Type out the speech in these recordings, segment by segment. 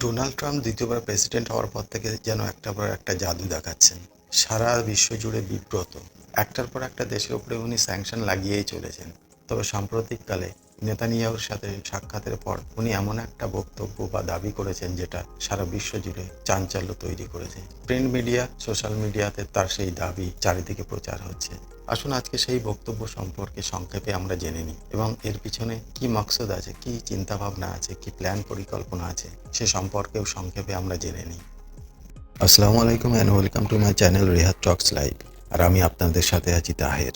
Donald Trump দ্বিতীয়বার president হওয়ার পর থেকে যেন একটার পর একটা জাদু দেখাচ্ছেন। সারা বিশ্ব জুড়ে বিব্রত। একটার পর একটা দেশের উপরে উনি স্যাংশন লাগিয়েই চলেছেন। তবে সাম্প্রতিককালে নেতানিয়াহুর সাথে সাক্ষাতের পর উনি এমন একটা বক্তব্য বা দাবি করেছেন যেটা সারা বিশ্ব জুড়ে চাঞ্চল্য তৈরি করেছে। প্রিন্ট মিডিয়া, সোশ্যাল মিডিয়াতে তার সেই দাবি চারিদিকে প্রচার হচ্ছে। আসুন আজকে সেই বক্তব্য সম্পর্কে সংক্ষেপে আমরা জেনে নিই এবং এর পিছনে কি মকসদ আছে, কি চিন্তাভাবনা আছে, কি প্ল্যান পরিকল্পনা আছে, সে সম্পর্কেও সংক্ষেপে আমরা জেনে নিই। আসসালামু আলাইকুম and welcome to my channel Rehat talks live আর আমি আপনাদের সাথে আছি তাহের।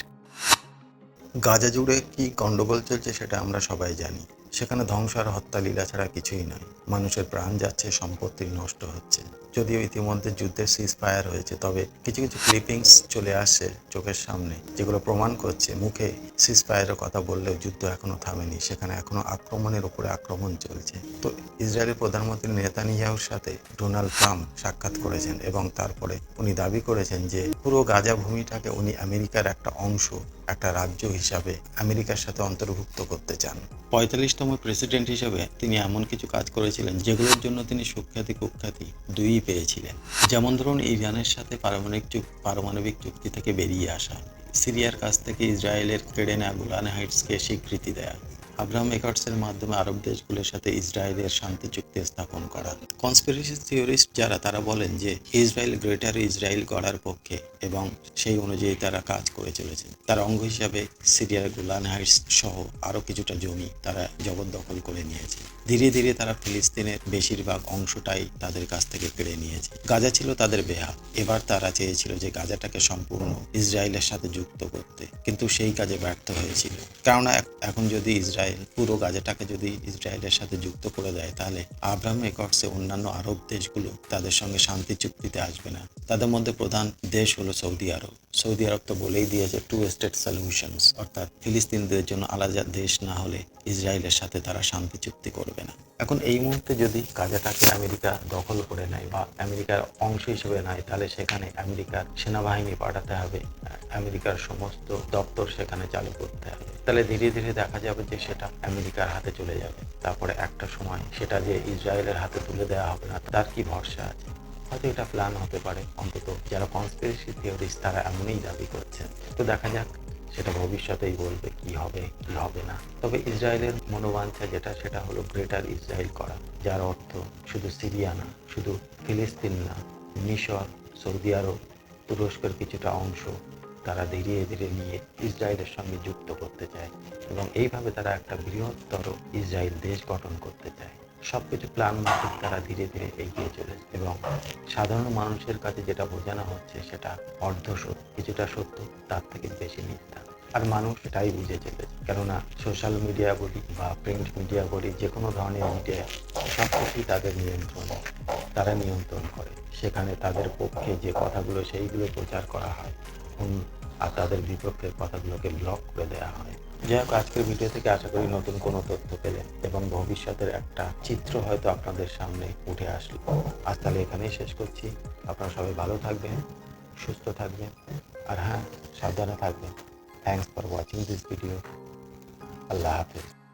গাজা জুড়ে কি গন্ডগোল চলছে সেটা আমরা সবাই জানি। সেখানে ধ্বংস আর হত্যা লীলা ছাড়া কিছুই নয় মানুষের প্রাণ যাচ্ছে, সম্পত্তি নষ্ট হচ্ছে। যদিও ইতিমধ্যে যুদ্ধের সিজ ফায়ার হয়েছে, তবে কিছু কিছু ক্লিপিংস চলে আসছে চোখের সামনে, যেগুলো প্রমাণ করছে মুখে সিজ ফায়ারের কথা বললেও যুদ্ধ এখনও থামেনি, সেখানে এখনও আক্রমণের উপরে আক্রমণ চলছে। তো ইসরায়েলের প্রধানমন্ত্রী নেতানিয়াহুর সাথে ডোনাল্ড ট্রাম্প সাক্ষাৎ করেছেন এবং তারপরে উনি দাবি করেছেন যে পুরো গাজা ভূমিটাকে উনি আমেরিকার একটা অংশ একটা রাজ্য হিসাবে আমেরিকার সাথে অন্তর্ভুক্ত করতে চান। পঁয়তাল্লিশতম প্রেসিডেন্ট হিসাবে তিনি এমন কিছু কাজ করেছিলেন যেগুলোর জন্য তিনি সুখ্যাতি কুখ্যাতি দুইই পেয়েছিলেন। যেমন ধরুন, ইরানের সাথে পারমাণবিক চুক্তি পারমাণবিক চুক্তি থেকে বেরিয়ে আসা। সিরিয়ার কাছ থেকে ইসরায়েলের কেড়ে নেয়া গোলান হাইটসকে স্বীকৃতি দেয়া। আব্রাহাম একর্সের মাধ্যমে আরব দেশগুলোর সাথে ইসরায়েলের শান্তি চুক্তি স্থাপন করা কনস্পিরেসি থিওরিস্ট যারা, তারা বলেন যে ইসরায়েল গ্রেটার ইসরায়েল গড়ার পক্ষে এবং সেই অনুযায়ী তারা কাজ করে চলেছে তার অঙ্গ হিসাবে সিরিয়ার গোলান হাইটস সহ আরও কিছুটা জমি তারা জবরদখল করে নিয়েছে। ধীরে ধীরে তারা ফিলিস্তিনের বেশিরভাগ অংশটাই তাদের কাছ থেকে কেড়ে নিয়েছে। গাজা ছিল তাদের বেহা এবার তারা চেয়েছিল যে গাজাটাকে সম্পূর্ণ ইসরায়েলের সাথে যুক্ত করতে। কিন্তু সেই কাজে ব্যর্থ হয়েছিল। কেননা, এখন যদি ইসরায়েল পুরো গাজাটাকে যদি ইসরায়েলের সাথে যুক্ত করে দেয়, তাহলে আব্রাহাম একর্সে অন্যান্য আরব দেশগুলো তাদের সঙ্গে শান্তি চুক্তিতে আসবে না। তাদের মধ্যে প্রধান দেশ হলো সৌদি আরব। সৌদি আরব তো বলেই দিয়েছে টু স্টেট সলিউশনস অর্থাৎ ফিলিস্তিনদের জন্য আলাদা দেশ না হলে ইসরায়েলের সাথে তারা শান্তি চুক্তি করবে না। এখন এই মুহূর্তে যদি গাজাটাকে আমেরিকা দখল করে নেয় বা আমেরিকার অংশ হিসেবে নেয়, তাহলে সেখানে আমেরিকার সেনাবাহিনী পাঠাতে হবে, আমেরিকার সমস্ত দপ্তর সেখানে চালু করতে হবে। তাহলে ধীরে ধীরে দেখা যাবে যে সেটা আমেরিকার হাতে চলে যাবে। তারপরে একটা সময় সেটা যে ইসরায়েলের হাতে তুলে দেওয়া হবে না, তার কি ভরসা আছে? হয়তো এটা প্ল্যান হতে পারে। অন্তত যারা কনস্পিরেসি থিওরিস্ট তারা এমনই দাবি করছেন। তো দেখা যাক, সেটা ভবিষ্যতেই বলবে কি হবে কি হবে না। তবে ইসরায়েলের মনোবাঞ্ছা যেটা, সেটা হলো গ্রেটার ইসরায়েল করা। যার অর্থ শুধু সিরিয়া না, শুধু ফিলিস্তিন না, মিশর, সৌদি আরব, তুরস্কের কিছুটা অংশ তারা ধীরে ধীরে নিয়ে ইসরায়েলের সঙ্গে যুক্ত করতে চায় এবং এইভাবে তারা একটা বৃহত্তর ইসরায়েল দেশ গঠন করতে চায়। সবকিছু প্ল্যান মাফিক তারা ধীরে ধীরে এগিয়ে চলেছে এবং সাধারণ মানুষের কাছে যেটা বোঝানো হচ্ছে সেটা অর্ধ সত্য, কিছুটা সত্য, তার থেকে বেশি মিথ্যা। আর মানুষ সেটাই বুঝে চলেছে। কেননা সোশ্যাল মিডিয়া বলি বা প্রিন্ট মিডিয়া বলি যে কোনো ধরনের মিডিয়া সব কিছুই তাদের নিয়ন্ত্রণ, তারা নিয়ন্ত্রণ করে। সেখানে তাদের পক্ষে যে কথাগুলো সেইগুলো প্রচার করা হয়। আর তাদের বিপক্ষের কথাগুলোকে ব্লক করে দেওয়া হয়। যাই হোক, আজকের ভিডিও থেকে আশা করি নতুন কোনো তথ্য পেলেন এবং ভবিষ্যতের একটা চিত্র হয়তো আপনাদের সামনে উঠে আসলো। আজ তাহলে এখানেই শেষ করছি। আপনারা সবাই ভালো থাকবেন, সুস্থ থাকবেন, আর হ্যাঁ সাবধানে থাকবেন। Thanks for watching this video Allah Hafiz.